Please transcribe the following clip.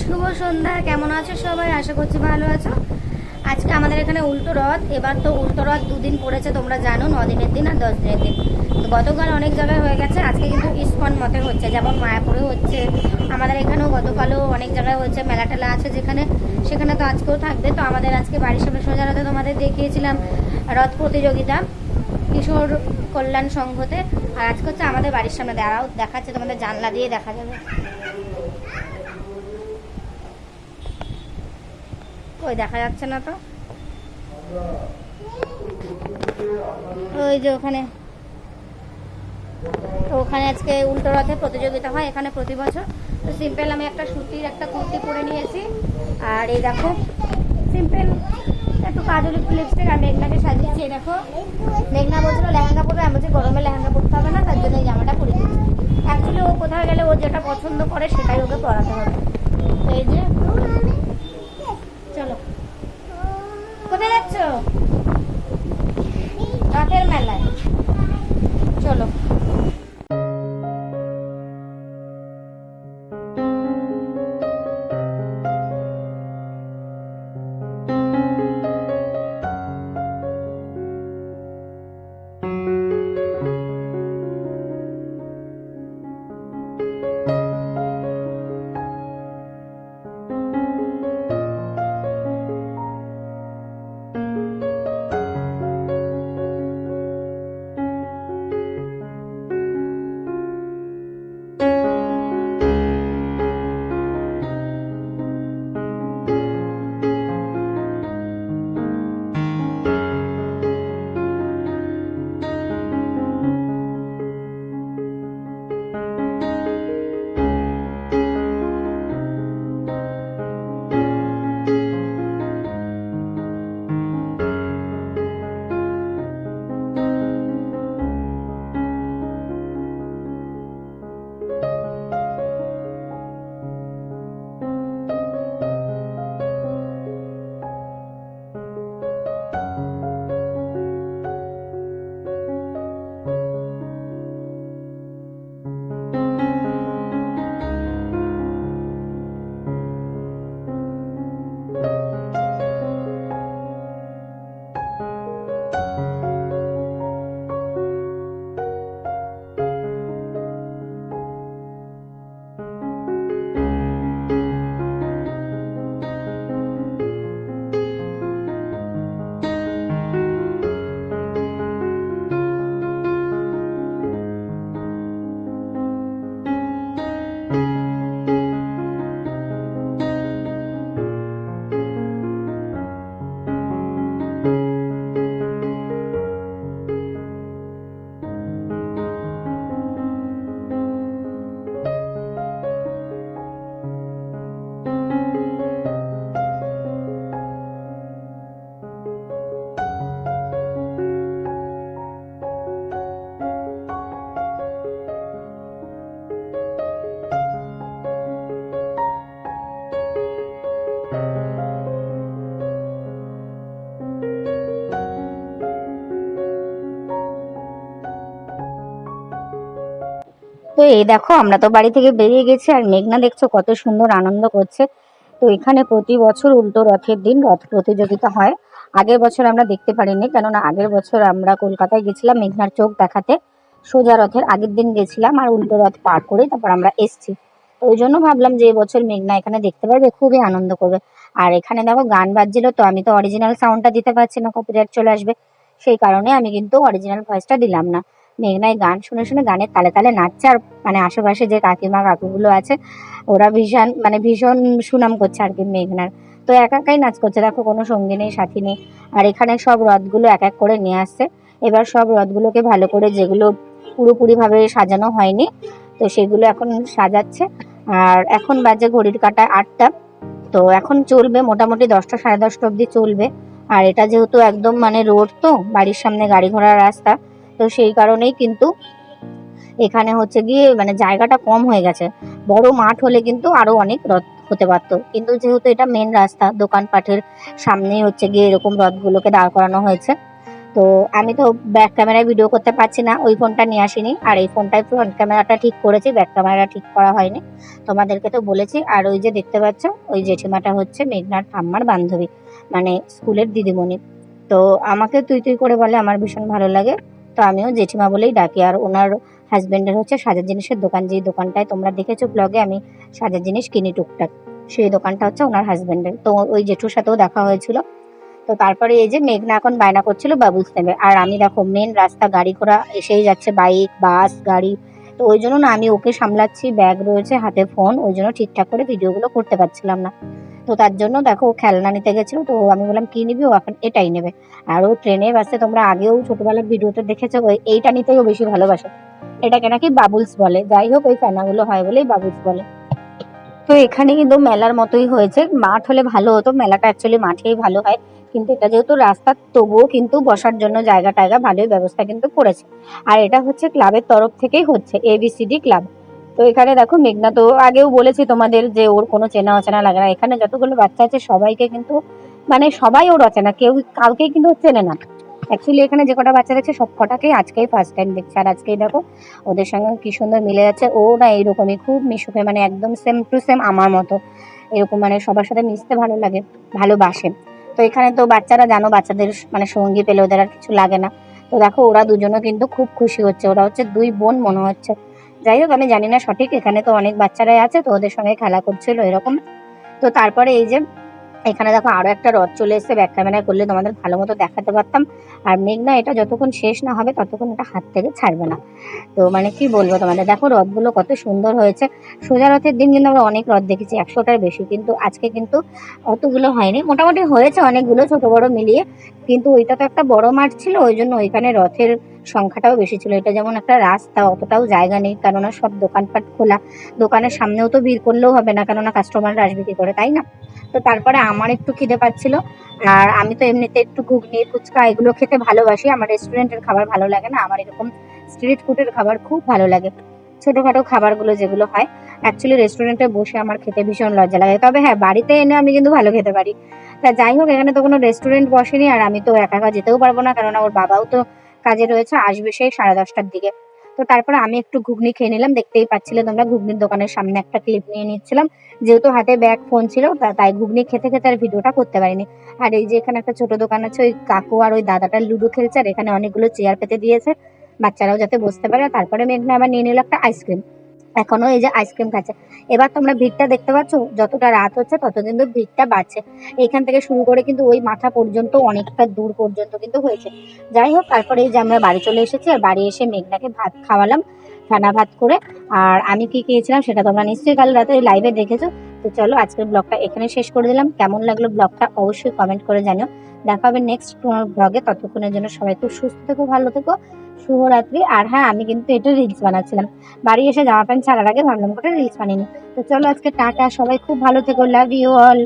শুভ সন্ধ্যা, কেমন আছো সবাই? আশা করছি ভালো আছো। আজকে আমাদের এখানে উল্টো রথ, এবার তো উল্টো রথ দুদিন পড়েছে, তোমরা জানো ন দিনের দিন আর দশ দিনের দিন। তো গতকাল অনেক জায়গায় হয়ে গেছে, আজকে কিন্তু ইস্কন মতে হচ্ছে, যেমন মায়াপুরে হচ্ছে, আমাদের এখানেও গতকালও অনেক জায়গায় হচ্ছে, মেলা টেলা আছে যেখানে, সেখানে তো আজকেও থাকবে। তো আমাদের আজকে বাড়ির সামনে সোজা রথে তোমাদের দেখিয়েছিলাম রথ প্রতিযোগিতা, কিশোর কল্যাণ সংঘতে। আর আজকে হচ্ছে আমাদের বাড়ির সামনে দাঁড়াও দেখাচ্ছে তোমাদের জানলা দিয়ে দেখা যাবে। ওই দেখা যাচ্ছে না তো? ওই যে ওখানে। তো ওখানে আজকে উল্টো রথের প্রতিযোগিতা হয় এখানে প্রতি বছর। তো সিম্পল আমি একটা সুতির একটা কুর্তি পরে নিয়েছি। আর এই দেখো, সিম্পল একটু কাজল একটু লিপস্টিক আর মেঘনাকে সাজিয়েছি দেখো। মেঘনা বলছিল লেহেঙ্গা পরবে, আমি বলছি গরমে লেহেঙ্গা পরতে হবে না, তার জন্য এই জামাটা পরে দিচ্ছি অ্যাকচুয়ালি ও কোথায় গেলে ও যেটা পছন্দ করে সেটাই ওকে পরাতে হবে। এই যে তো এই দেখো, আমরা তো বাড়ি থেকে বেরিয়ে গেছি আর মেঘনা দেখছ কত সুন্দর আনন্দ করছে। তো এখানে প্রতি বছর উল্টো রথের দিন রথ প্রতিযোগিতা হয়। আগের বছর আমরা দেখতে পারিনি, কেননা আগের বছর আমরা কলকাতায় গেছিলাম মেঘনার চোখ দেখাতে। সোজা রথের আগের দিন গেছিলাম আর উল্টো রথ পার করে তারপর আমরা এসছি। ওই জন্য ভাবলাম যে এবছর মেঘনা এখানে দেখতে পারবে, খুবই আনন্দ করবে। আর এখানে দেখো গান বাজছিল, তো আমি তো অরিজিনাল সাউন্ডটা দিতে পারছি না কপিরাইট চলে আসবে। সেই কারণে আমি কিন্তু অরিজিনাল ভয়েসটা দিলাম না। মেঘনায় গান শুনে শুনে গানের তালে তালে নাচছে আর মানে আশেপাশে যে কাকিমা কাকুগুলো আছে, ওরা ভীষণ মানে ভীষণ সুনাম করছে আর কি মেঘনার। তো একা একাই নাচ করছে, দেখো কোনো সঙ্গী নেই, সাথী নেই। আর এখানে সব রথগুলো এক এক করে নিয়ে আসছে। এবার সব রথগুলোকে ভালো করে যেগুলো পুরোপুরিভাবে সাজানো হয়নি, তো সেগুলো এখন সাজাচ্ছে। আর এখন বাজে ঘড়ির কাঁটায় আটটা, তো এখন চলবে মোটামুটি দশটা সাড়ে দশটা অবধি চলবে। আর এটা যেহেতু একদম মানে রোড তো, বাড়ির সামনে গাড়ি ঘোড়ার রাস্তা তো সেই কারণেই কিন্তু এখানে হচ্ছে গিয়ে মানে জায়গাটা কম হয়ে গেছে। বড় মাঠ হলে কিন্তু আরও অনেক রথ হতে পারতো। কিন্তু যেহেতু এটা মেন রাস্তা, দোকানপাটের সামনেই হচ্ছে গিয়ে এরকম রথগুলোকে দাঁড় করানো হয়েছে। তো আমি তো ব্যাক ক্যামেরায় ভিডিও করতে পারছি না, ওই ফোনটা নিয়ে আসিনি। আর এই ফোনটায় ফ্রন্ট ক্যামেরাটা ঠিক করেছি ব্যাক ক্যামেরা ঠিক করা হয়নি। তোমাদেরকে তো বলেছি, আর ওই যে দেখতে পাচ্ছ, ওই জেঠিমাটা হচ্ছে মেঘনার ঠাম্মার বান্ধবী মানে স্কুলের দিদিমণি। তো আমাকে তুই তুই করে বলে আমার ভীষণ ভালো লাগে। তো আমিও জেঠিমা বলেই ডাকি। আর ওনার হাজবেন্ডের হচ্ছে সাজার জিনিসের দোকান। যেই দোকানটায় তোমরা দেখেছ ব্লগে আমি সাজার জিনিস কিনি টুকটাক। সেই দোকানটা হচ্ছে ওনার হাজবেন্ডের তো ওই জেঠুর সাথেও দেখা হয়েছিল। তো তারপরে এই যে মেঘনা এখন বায়না করছিল বাবুলস নেবে। আর আমি দেখো মেন রাস্তা গাড়ি ঘোড়া এসেই যাচ্ছে বাইক বাস গাড়ি। তো ওই জন্য না আমি ওকে সামলাচ্ছি ব্যাগ রয়েছে, হাতে ফোন ওই জন্য ঠিকঠাক করে ভিডিওগুলো করতে পারছিলাম না। তো তার জন্য দেখো ও খেলনা নিতে গেছিল, তো আমি বললাম, কি নিবি? ও এখন এটাই নেবে। আর ও ট্রেনে বাসে তোমরা আগেও ছোটবেলার ভিডিওতে দেখেছ এইটা নিতেই ও বেশি ভালোবাসে। এটাকে নাকি বাবুলস বলে। যাই হোক, ওই ফেনাগুলো হয় বলেই বাবুলস বলে। তো এখানে কিন্তু মেলার মতোই হয়েছে। মাঠ হলে ভালো হতো, মেলাটা অ্যাকচুয়ালি মাঠেই ভালো হয়। কিন্তু এটা যেহেতু রাস্তা, তবুও কিন্তু বসার জন্য জায়গা টায়গা ভালোই ব্যবস্থা কিন্তু করেছে। আর এটা হচ্ছে ক্লাবের তরফ থেকেই হচ্ছে এবিসিডি ক্লাব তো এখানে দেখো মেঘনা, তো আগেও বলেছি তোমাদের যে ওর কোনো চেনা অচেনা লাগে না। এখানে যতগুলো বাচ্চা আছে, সবাইকে কিন্তু মানে সবাই ওর অচেনা, কেউ কাউকেই কিন্তু চেনে না। অ্যাকচুয়ালি এখানে যে কটা বাচ্চা দেখছে, সব কটাকেই আজকেই ফার্স্ট টাইম দেখছে। আর আজকেই দেখো, ওদের সঙ্গে কি সুন্দর মিলে যাচ্ছে। ও না এইরকমই, খুব মিশুকে মানে একদম সেম টু সেম আমার মতো। এরকম মানে সবার সাথে মিশতে ভালো লাগে, ভালোবাসে। তো এখানে তো বাচ্চারা জানো, বাচ্চাদের মানে সঙ্গী পেলে ওদের আর কিছু লাগে না। তো দেখো, ওরা দুজনও কিন্তু খুব খুশি হচ্ছে। ওরা হচ্ছে দুই বোন মনে হচ্ছে। যাই হোক, আমি জানি না সঠিক, এখানে তো অনেক বাচ্চারাই আছে, তো ওদের সঙ্গে খেলা করছিল এরকম। তো তারপরে এই যে, এখানে দেখো আরও একটা রথ চলে এসেছে ব্যাক ক্যামেরায় করলে তোমাদের ভালো মতো দেখাতে পারতাম। আর মেঘনা, এটা যতক্ষণ শেষ না হবে, ততক্ষণ এটা হাত থেকে ছাড়বে না। তো মানে কি বলব তোমাদের, দেখো রথগুলো কত সুন্দর হয়েছে। সোজা রথের দিন কিন্তু আমরা অনেক রথ দেখেছি, একশোটার বেশি, কিন্তু আজকে কিন্তু অতগুলো হয়নি। মোটামুটি হয়েছে অনেকগুলো, ছোট বড় মিলিয়ে, কিন্তু ওইটা তো একটা বড় মাঠ ছিল, ওই জন্য ওইখানে রথের সংখ্যাটাও বেশি ছিল। এটা যেমন একটা রাস্তা, অতটাও জায়গা নেই, কেননা সব দোকানপাট খোলা। দোকানের সামনেও তো ভিড় করলেও হবে না, কেননা কাস্টমাররা আসবে কি করে, তাই না? তো তারপরে আমার একটু খিদে পাচ্ছিল, আর আমি তো এমনিতে একটু ঘুগনি, ফুচকা এগুলো খেতে ভালোবাসি। আমার রেস্টুরেন্টের খাবার ভালো লাগে না, আমার এরকম স্ট্রিট ফুডের খাবার খুব ভালো লাগে। ছোটোখাটো খাবারগুলো যেগুলো হয় অ্যাকচুয়ালি রেস্টুরেন্টে বসে আমার খেতে ভীষণ লজ্জা লাগে। তবে হ্যাঁ বাড়িতে এনে আমি কিন্তু ভালো খেতে পারি। তা যাই হোক, এখানে তো কোনো রেস্টুরেন্ট বসেনি, আর আমি তো একা একা যেতেও পারব না, কেননা ওর বাবাও তো কাজে রয়েছে, আসবে সেই সাড়ে দশটার দিকে। তো তারপরে আমি একটু ঘুগনি খেয়ে নিলাম, দেখতেই পাচ্ছিলে তোমরা, ঘুগনির দোকানের সামনে একটা ক্লিপ নিয়ে নিচ্ছিলাম। যেহেতু হাতে ব্যাগ ফোন ছিল তাই ঘুগনি খেতে খেতে আর ভিডিওটা করতে পারিনি। আর এই যে এখানে একটা ছোট দোকান আছে, ওই কাকু আর ওই দাদাটা লুডো খেলছে, আর এখানে অনেকগুলো চেয়ার পেতে দিয়েছে, বাচ্চারাও যাতে বসতে পারে। তারপরে মেঘনা আবার নিয়ে নিল একটা আইসক্রিম এখনও এই যে আইসক্রিম খাচ্ছে। এবার তোমরা ভিড়টা দেখতে পাচ্ছ? যতটা রাত হচ্ছে তত কিন্তু ভিড়টা বাড়ছে। এখান থেকে শুরু করে কিন্তু ওই মাথা পর্যন্ত, অনেকটা দূর পর্যন্ত কিন্তু হয়েছে। যাই হোক, তারপরে এই যে আমরা বাড়ি চলে এসেছি, আর বাড়ি এসে মেঘনাকে ভাত খাওয়ালাম খানা ভাত করে। আর আমি কি খেয়েছিলাম সেটা তোমরা নিশ্চয়ই কাল রাতে লাইভে দেখেছ। তো চলো, আজকের ব্লগটা এখানে শেষ করে দিলাম। কেমন লাগল ব্লগটা অবশ্যই কমেন্ট করে জানিও। দেখা হবে নেক্সট ব্লগে ততক্ষণের জন্য সবাই খুব সুস্থ থেকো, ভালো থেকো। শুভরাত্রি। আর হ্যাঁ আমি কিন্তু এটা রিলস বানাচ্ছিলাম। বাড়ি এসে জামা প্যান্ট ছাড়ার আগে ভাবলাম ওটা রিলস বানিয়ে তো চলো আজকে টাটা, সবাই খুব ভালো থেকো লাভ ইউ অল